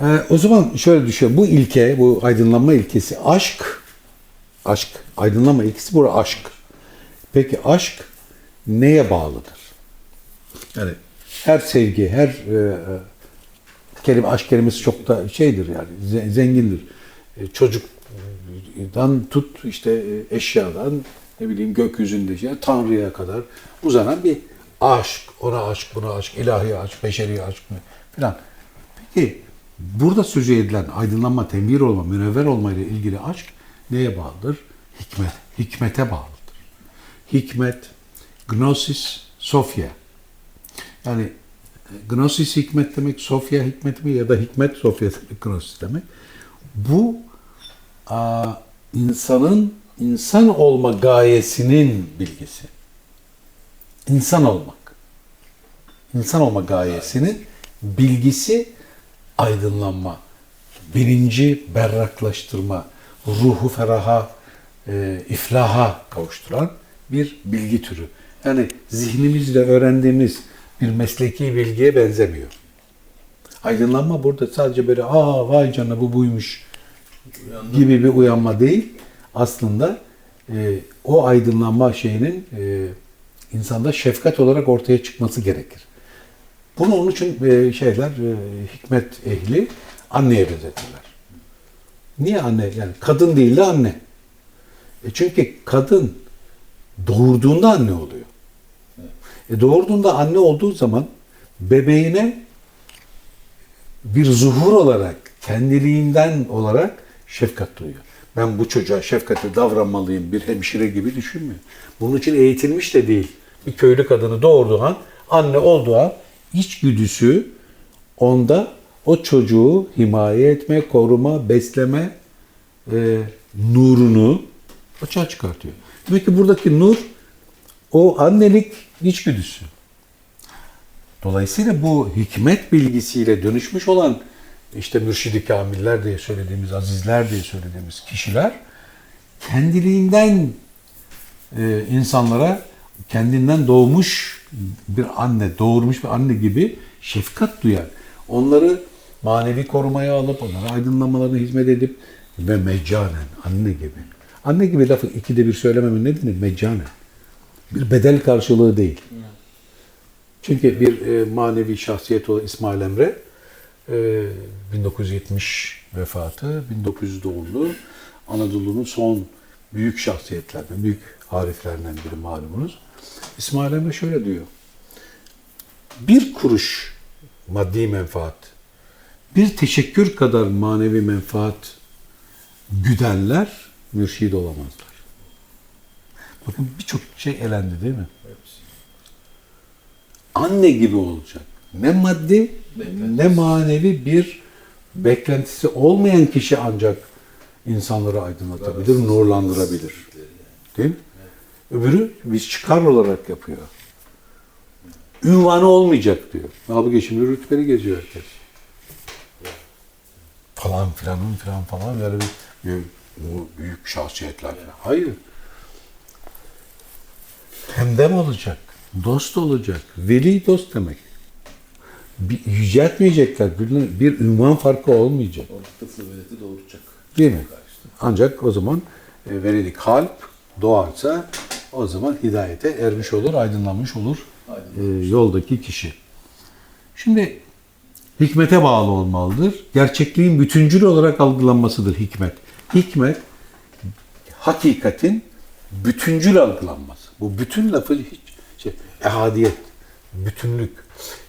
Ee, o zaman şöyle düşün. Bu ilke, bu aydınlanma ilkesi aşk. Aşk. Aydınlanma ilkesi bu aşk. Peki aşk neye bağlıdır? Yani her sevgi, her e, e, kelime aşk kelimesi çok da şeydir yani ze- zengindir. E, çocuktan tut işte e, eşyadan ne bileyim gökyüzünde şey, Tanrı'ya kadar uzanan bir aşk. Ona aşk, buna aşk, ilahi aşk, beşeri aşk mı filan. Peki burada sözü edilen aydınlanma, tembir olma, münevver olma ile ilgili aşk neye bağlıdır? Hikmet, hikmete bağlıdır. Hikmet, gnosis, sofya. Yani gnosis hikmet demek, sofya hikmet mi ya da hikmet sofya demek, gnosis demek. Bu a, insanın insan olma gayesinin bilgisi. İnsan olmak. İnsan olma gayesinin bilgisi aydınlanma, bilinci berraklaştırma, ruhu feraha, e, iflaha kavuşturan bir bilgi türü. Yani zihnimizle öğrendiğimiz bir mesleki bilgiye benzemiyor. Aydınlanma burada sadece böyle aa vay canına bu buymuş gibi bir uyanma değil. Aslında e, o aydınlanma şeyinin e, insanda şefkat olarak ortaya çıkması gerekir. Bunu onun için e, şeyler e, hikmet ehli anneye benzetirler. Niye anne? Yani kadın değil de anne. E çünkü kadın doğurduğunda anne oluyor. E doğurduğunda anne olduğu zaman bebeğine bir zuhur olarak, kendiliğinden olarak şefkat duyuyor. Ben bu çocuğa şefkatli davranmalıyım bir hemşire gibi düşünmüyor. Bunun için eğitilmiş de değil. Bir köylü kadını doğurduğu an, anne olduğu an içgüdüsü onda o çocuğu himaye etme, koruma, besleme e, nurunu açığa çıkartıyor. Demek ki buradaki nur o annelik içgüdüsü. Dolayısıyla bu hikmet bilgisiyle dönüşmüş olan işte mürşidi kamiller diye söylediğimiz, azizler diye söylediğimiz kişiler kendiliğinden e, insanlara kendinden doğmuş bir anne, doğurmuş bir anne gibi şefkat duyar. Onları manevi korumaya alıp, onlara aydınlamalarına hizmet edip ve meccanen, anne gibi. Anne gibi lafı ikide bir söylememin nedeni meccanen. Bir bedel karşılığı değil. Çünkü bir e, manevi şahsiyet olan İsmail Emre e, 1970 vefatı, 1900 doğumlu Anadolu'nun son büyük şahsiyetlerinden, büyük hariflerinden biri malumunuz. İsmail Emre şöyle diyor. Bir kuruş maddi menfaat, bir teşekkür kadar manevi menfaat güdenler mürşid olamazlar. Bakın birçok şey elendi değil mi? Anne gibi olacak. Ne maddi ne manevi bir beklentisi olmayan kişi ancak insanları aydınlatabilir, nurlandırabilir. Değil mi? Öbürü biz çıkar olarak yapıyor. Ünvanı olmayacak diyor. Halbuki şimdi rütbeli geziyor herkes. Falan filanın filan falan böyle bir, bir bu büyük şahsiyetler falan. Hayır. Hemdem olacak. Dost olacak. Veli dost demek. Bir, yüceltmeyecekler. Bir, bir ünvan farkı olmayacak. Orada sıvıreti doğuracak. Değil mi? Ancak o zaman e, verilik kalp doğarsa o zaman hidayete ermiş olur, aydınlanmış olur e, yoldaki kişi. Şimdi hikmete bağlı olmalıdır. Gerçekliğin bütüncül olarak algılanmasıdır hikmet. Hikmet hakikatin bütüncül algılanması. Bu bütün lafı hiç şey, ehadiyet, bütünlük.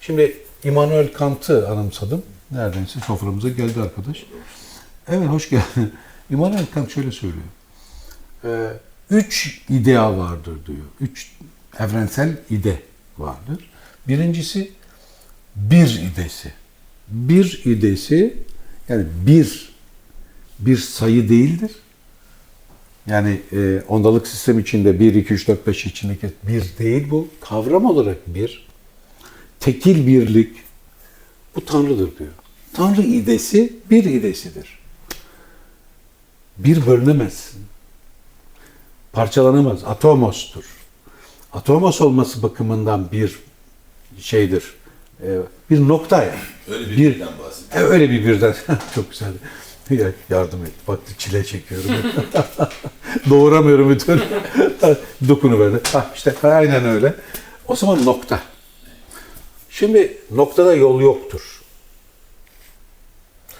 Şimdi Immanuel Kant'ı anımsadım. Neredeyse soframıza geldi arkadaş. Evet hoş geldin. Immanuel Kant şöyle söylüyor. Ee, üç idea vardır diyor. Üç evrensel ide vardır. Birincisi bir idesi. Bir idesi yani bir bir sayı değildir. Yani e, ondalık sistem içinde 1, 2, 3, 4, 5 içindeki bir değil bu. Kavram olarak bir. Tekil birlik. Bu Tanrı'dır diyor. Tanrı idesi bir idesidir. Bir bölünemez. Parçalanamaz. Atomostur. Atomos olması bakımından bir şeydir. e, bir nokta yani. Öyle bir Bir- birden bahsediyor. E, öyle bir birden. Çok güzel. Ya, yardım et. Bak çile çekiyorum. Doğuramıyorum bir türlü. Dokunuverdi. Ha işte aynen öyle. O zaman nokta. Şimdi noktada yol yoktur.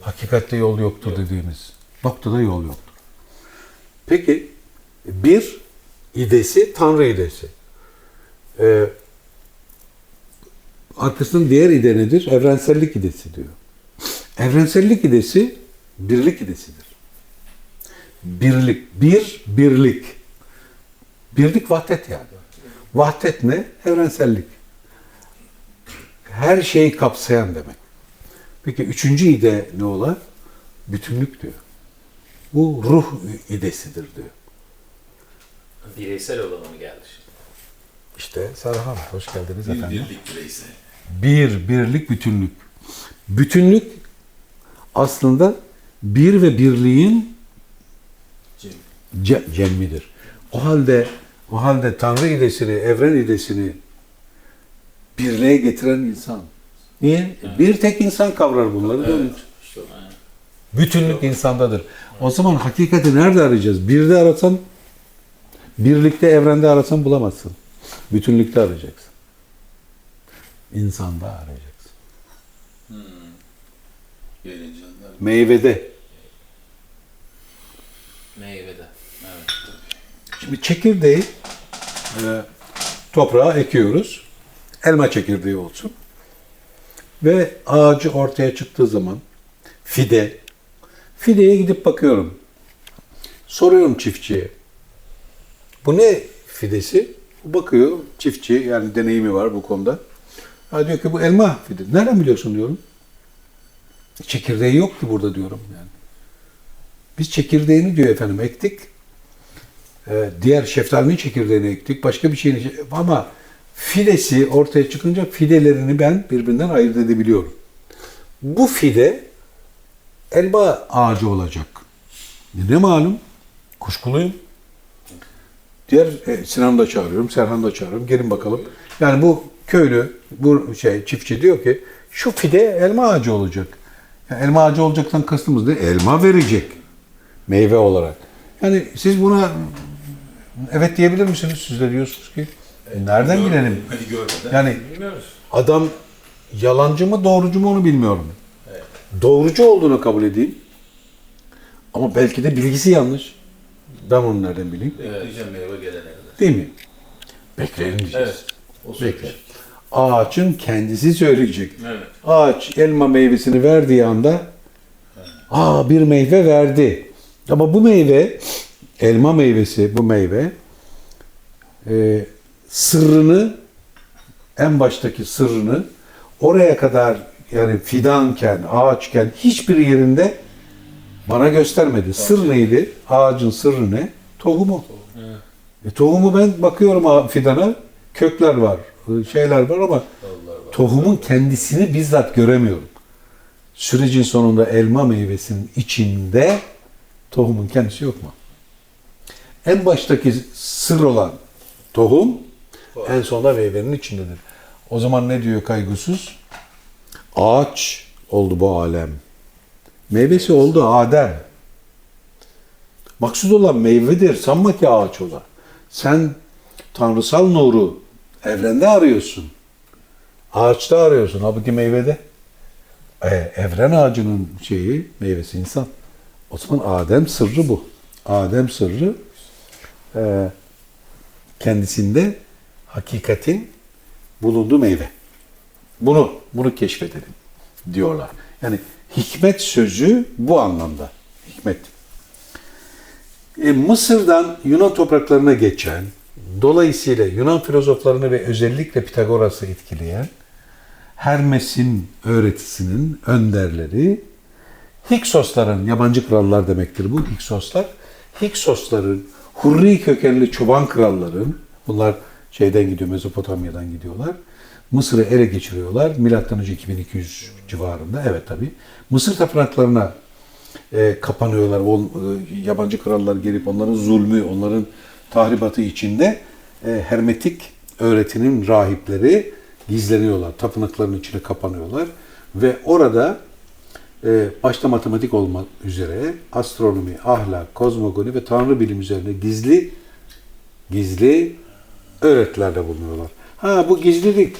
Hakikatte yol yoktur dediğimiz. Noktada yol yoktur. Peki bir idesi Tanrı idesi. Ee, arkasının diğer ide nedir? Evrensellik idesi diyor. Evrensellik idesi birlik idesidir. Birlik, bir birlik. Birlik vahdet yani. Vahdet ne? Evrensellik. Her şeyi kapsayan demek. Peki üçüncü ide ne ola? Bütünlük diyor. Bu ruh idesidir diyor. Bireysel olana mı geldi şimdi? İşte Sarhan hoş geldiniz Bir efendim. birlik bireysel. Bir, birlik, bütünlük. Bütünlük aslında bir ve birliğin Cem. ce- cemmidir. O halde o halde Tanrı idesini, evren idesini birliğe getiren insan. Niye? Bir tek insan kavrar bunları. mi? Bütünlük insandadır. O zaman hakikati nerede arayacağız? Birde arasan, birlikte, evrende arasan bulamazsın. Bütünlükte arayacaksın. İnsanda arayacaksın. Yayıncılar. Meyvede. Meyvede. Evet. Şimdi çekirdeği e, toprağa ekiyoruz. Elma çekirdeği olsun. Ve ağacı ortaya çıktığı zaman fide, fideye gidip bakıyorum. Soruyorum çiftçiye. Bu ne fidesi? Bakıyor çiftçi yani deneyimi var bu konuda. Ha diyor ki bu elma fide. Nereden biliyorsun diyorum. Çekirdeği yok ki burada diyorum yani. Biz çekirdeğini diyor efendim ektik. Ee, diğer şeftalinin çekirdeğini ektik. Başka bir şeyini ama fidesi ortaya çıkınca fidelerini ben birbirinden ayırt edebiliyorum. Bu fide elma ağacı olacak. Ne malum? Kuşkuluyum. Diğer e, Sinan'ı da çağırıyorum, Serhan'ı da çağırıyorum. Gelin bakalım. Yani bu köylü, bu şey çiftçi diyor ki şu fide elma ağacı olacak. Yani elma ağacı olacaktan kastımız ne? Elma verecek. Meyve olarak. Yani siz buna evet diyebilir misiniz? Siz de diyorsunuz ki e, nereden bilelim? Hadi görmeden. Yani Bilmiyoruz. adam yalancı mı doğrucu mu onu bilmiyorum. Doğrucu olduğunu kabul edeyim. Ama belki de bilgisi yanlış. Ben onu nereden bileyim? Bekleyeceğim meyve gelene kadar. Değil mi? Bekleyelim diyeceğiz. Evet. O Bekle. Ağaçın kendisi söyleyecek. Evet. Ağaç elma meyvesini verdiği anda aa bir meyve verdi. Ama bu meyve elma meyvesi bu meyve e, sırrını en baştaki sırrını oraya kadar yani fidanken, ağaçken hiçbir yerinde bana göstermedi. Sır neydi? Ağacın sırrı ne? Tohumu. E, tohumu ben bakıyorum fidana, kökler var, şeyler var ama tohumun kendisini bizzat göremiyorum. Sürecin sonunda elma meyvesinin içinde tohumun kendisi yok mu? En baştaki sır olan tohum en sonunda meyvenin içindedir. O zaman ne diyor kaygısız? Ağaç oldu bu alem. Meyvesi oldu Adem. Maksud olan meyvedir. Sanma ki ağaç ola. Sen tanrısal nuru evrende arıyorsun. Ağaçta arıyorsun. Halbuki meyvede. E, evren ağacının şeyi, meyvesi insan. O zaman Adem sırrı bu. Adem sırrı e, kendisinde hakikatin bulunduğu meyve. Bunu bunu keşfedelim diyorlar. Yani hikmet sözü bu anlamda. Hikmet. E, Mısır'dan Yunan topraklarına geçen, dolayısıyla Yunan filozoflarını ve özellikle Pitagoras'ı etkileyen Hermes'in öğretisinin önderleri Hiksosların, yabancı krallar demektir bu Hiksoslar. Hiksosların, Hurri kökenli çoban kralların, bunlar şeyden gidiyor, Mezopotamya'dan gidiyorlar. Mısır'ı ele geçiriyorlar. Milattan önce 2200 civarında. Evet tabi. Mısır tapınaklarına e, kapanıyorlar. O, e, yabancı krallar gelip onların zulmü, onların tahribatı içinde e, hermetik öğretinin rahipleri gizleniyorlar. Tapınakların içine kapanıyorlar. Ve orada e, başta matematik olmak üzere astronomi, ahlak, kozmogoni ve tanrı bilim üzerine gizli gizli öğretilerde bulunuyorlar. Ha bu gizlilik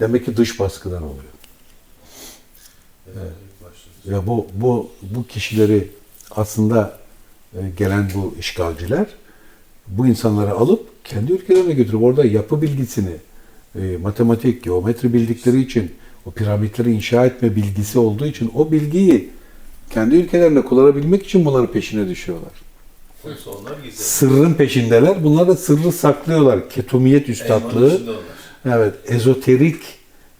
demek ki dış baskıdan oluyor. Evet. Ya bu bu bu kişileri aslında e, gelen bu işgalciler bu insanları alıp kendi ülkelerine götürüp orada yapı bilgisini, e, matematik, geometri bildikleri için o piramitleri inşa etme bilgisi olduğu için o bilgiyi kendi ülkelerinde kullanabilmek için bunların peşine düşüyorlar. Sırrın peşindeler. Bunlar da sırrı saklıyorlar. Ketumiyet üstadlığı. Evet, ezoterik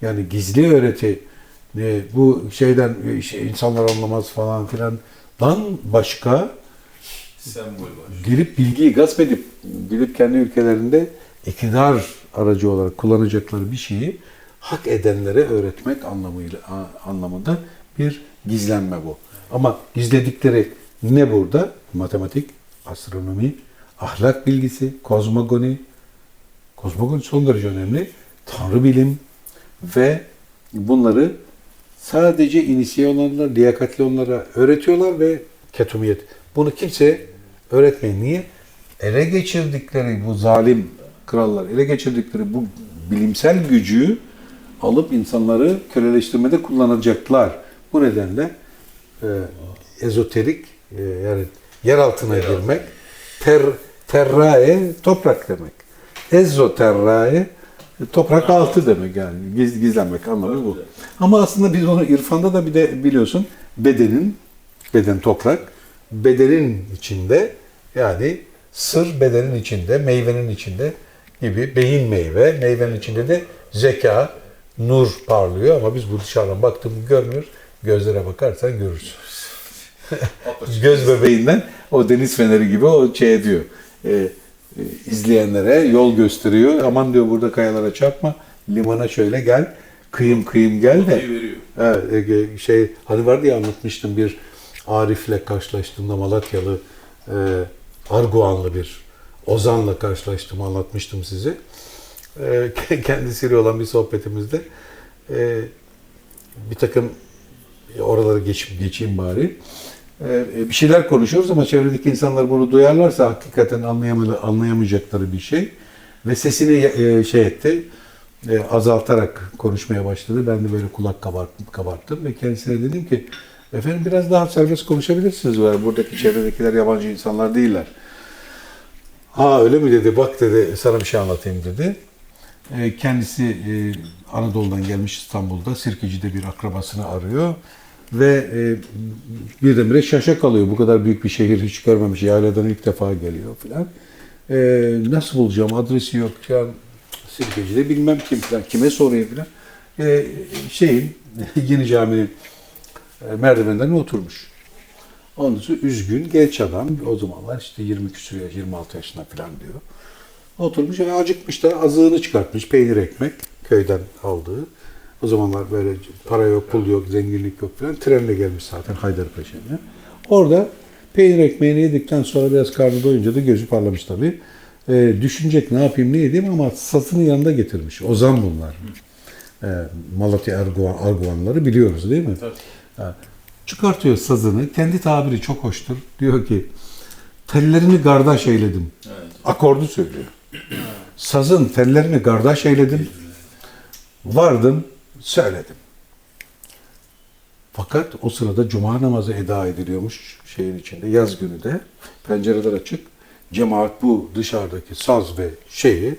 yani gizli öğreti e, bu şeyden e, şey, insanlar anlamaz falan filan dan başka Sembol girip bilgiyi gasp edip gidip kendi ülkelerinde iktidar aracı olarak kullanacakları bir şeyi hak edenlere öğretmek anlamıyla anlamında bir gizlenme bu. Ama gizledikleri ne burada? Matematik, astronomi, ahlak bilgisi, kozmogoni. Kozmogoni son derece önemli. Tanrı bilim ve bunları sadece inisiye olanlar, liyakatli onlara öğretiyorlar ve ketumiyet. Bunu kimse öğretmeyin. Niye? Ele geçirdikleri bu zalim krallar, ele geçirdikleri bu bilimsel gücü alıp insanları köleleştirmede kullanacaklar. Bu nedenle e, ezoterik e, yani yer altına girmek, ter, terrae toprak demek. Ezoterrae toprak altı demek yani giz, gizlenmek anlamı bu. Ama aslında biz onu irfanda da bir de biliyorsun bedenin beden toprak bedenin içinde yani sır bedenin içinde meyvenin içinde gibi beyin meyve meyvenin içinde de zeka nur parlıyor ama biz bu dışarıdan baktığımızda görmüyoruz. Gözlere bakarsan görürsün. Göz bebeğinden o deniz feneri gibi o şey diyor. E, e, izleyenlere yol gösteriyor. Aman diyor burada kayalara çarpma. Limana şöyle gel. Kıyım kıyım gel de. Evet, e, şey hani vardı ya anlatmıştım bir Arif'le karşılaştığımda Malatyalı e, Arguanlı bir Ozan'la karşılaştım anlatmıştım size. E, kendisiyle olan bir sohbetimizde e, bir takım e, oraları geç, geçeyim bari. E, bir şeyler konuşuyoruz ama çevredeki insanlar bunu duyarlarsa hakikaten anlayamayacakları bir şey. Ve sesini e, şey etti, e, azaltarak konuşmaya başladı. Ben de böyle kulak kabarttım, ve kendisine dedim ki efendim biraz daha serbest konuşabilirsiniz. Buradaki çevredekiler yabancı insanlar değiller. Ha öyle mi dedi, bak dedi sana bir şey anlatayım dedi. E, kendisi Anadolu'dan gelmiş İstanbul'da, Sirkeci'de bir akrabasını arıyor. Ve e, birdenbire şaşa kalıyor. Bu kadar büyük bir şehir hiç görmemiş. Yayladan ilk defa geliyor filan. E, nasıl bulacağım? Adresi yok. Ya, Sirkeci'de bilmem kim filan. Kime sorayım filan. E, şeyin, yeni caminin e, merdivenlerine oturmuş. Ondan sonra üzgün, genç adam. O zamanlar işte 20 küsur yaş, 26 yaşında falan diyor. Oturmuş ve acıkmış da azığını çıkartmış. Peynir ekmek köyden aldığı. O zamanlar böyle para yok, pul yok, zenginlik yok falan. Trenle gelmiş zaten Haydarpaşa'ya. Orada peynir ekmeğini yedikten sonra biraz karnı doyunca da gözü parlamış tabii. Ee, düşünecek ne yapayım ne edeyim ama sazını yanında getirmiş. Ozan bunlar. Ee, Malatya Erguvan, Arguvanları biliyoruz değil mi? Tabii. Ha, Çıkartıyor sazını. Kendi tabiri çok hoştur. Diyor ki tellerini gardaş eyledim. Evet. Akordu söylüyor. Sazın tellerini gardaş eyledim. Vardım, söyledim. Fakat o sırada cuma namazı eda ediliyormuş şeyin içinde, yaz günü de. Pencereler açık. Cemaat bu dışarıdaki saz ve şeyi,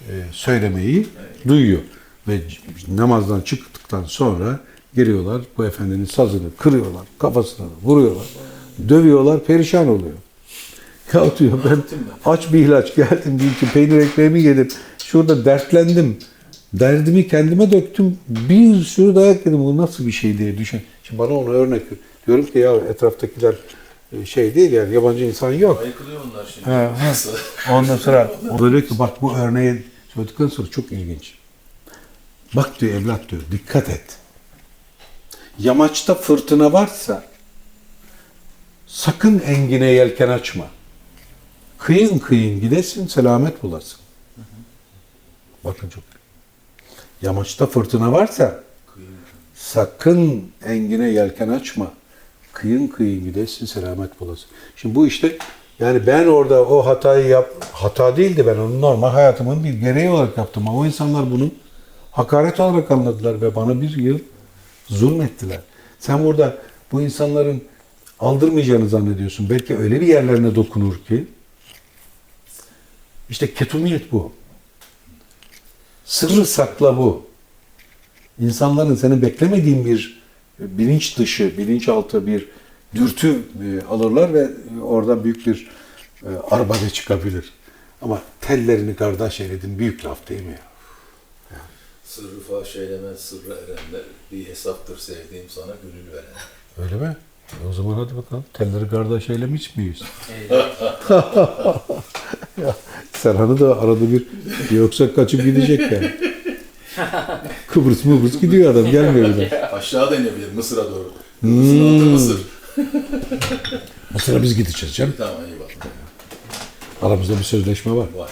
e, söylemeyi duyuyor. Ve namazdan çıktıktan sonra geliyorlar, bu efendinin sazını kırıyorlar, kafasına vuruyorlar, dövüyorlar, perişan oluyor. Ya diyor ben aç bir ilaç geldim diyor ki peynir ekmeğimi yedim. Şurada dertlendim. Derdimi kendime döktüm. Bir sürü dayak yedim. Bu nasıl bir şey diye düşün. Şimdi bana onu örnek. Diyorum ki ya etraftakiler e, şey değil yani yabancı insan yok. Ayıkılıyor onlar şimdi. He, he. Ondan sonra o böyle ki bak bu örneği söyledikten sonra çok ilginç. Bak diyor evlat diyor dikkat et. Yamaçta fırtına varsa sakın engine yelken açma. Kıyın kıyın gidesin selamet bulasın. Bakın çok. Yamaçta fırtına varsa sakın engine yelken açma. Kıyın kıyın gidesin selamet bulasın. Şimdi bu işte yani ben orada o hatayı yap hata değildi ben onu normal hayatımın bir gereği olarak yaptım ama o insanlar bunu hakaret olarak anladılar ve bana bir yıl zulmettiler. Sen burada bu insanların aldırmayacağını zannediyorsun. Belki öyle bir yerlerine dokunur ki işte ketumiyet bu. Sırrı sakla bu. İnsanların senin beklemediğin bir bilinç dışı, bilinçaltı bir dürtü e, alırlar ve orada büyük bir e, arbade çıkabilir. Ama tellerini kardeş eyledin büyük laf değil mi ya? Sırrı faş eylemez, sırrı erenler. Bir hesaptır sevdiğim sana gönül veren. Öyle mi? E o zaman hadi bakalım. Telleri kardeş eylemiş miyiz? ya, Serhan'ı da arada bir yoksa kaçıp gidecek yani. Kıbrıs Mıbrıs gidiyor adam gelmiyor daha. Aşağı da inebilir Mısır'a doğru. Mısır'ın altı Mısır. O sıra biz gideceğiz canım. Tamam eyvallah. Aramızda bir sözleşme var. Var.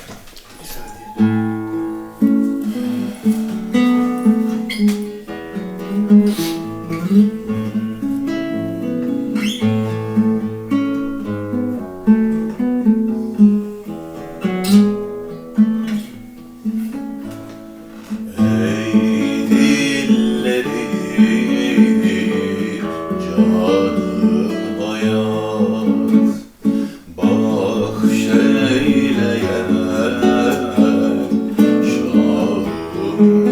mm.